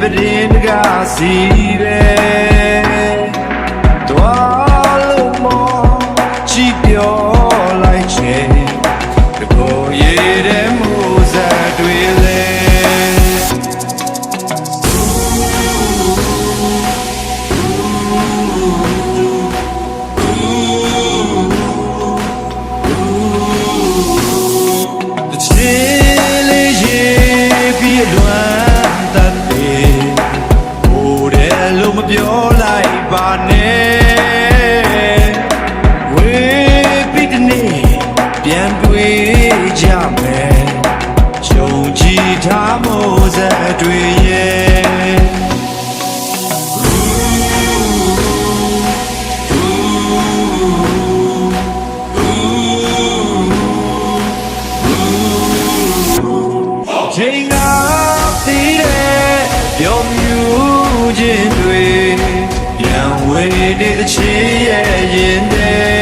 ပဒင်းတကားစီတယ် မပြောလိုက်ပါနဲ့ဝေးပြီးတနေ့ပြန်တွေ့ကြမယ်ကြုံကြည်ထားမို့စက်တွေရဲ့ချိန်ကသေးတယ်ပြောမြူခြင်း ဝေဒီတချီရဲ့ရင်တဲ့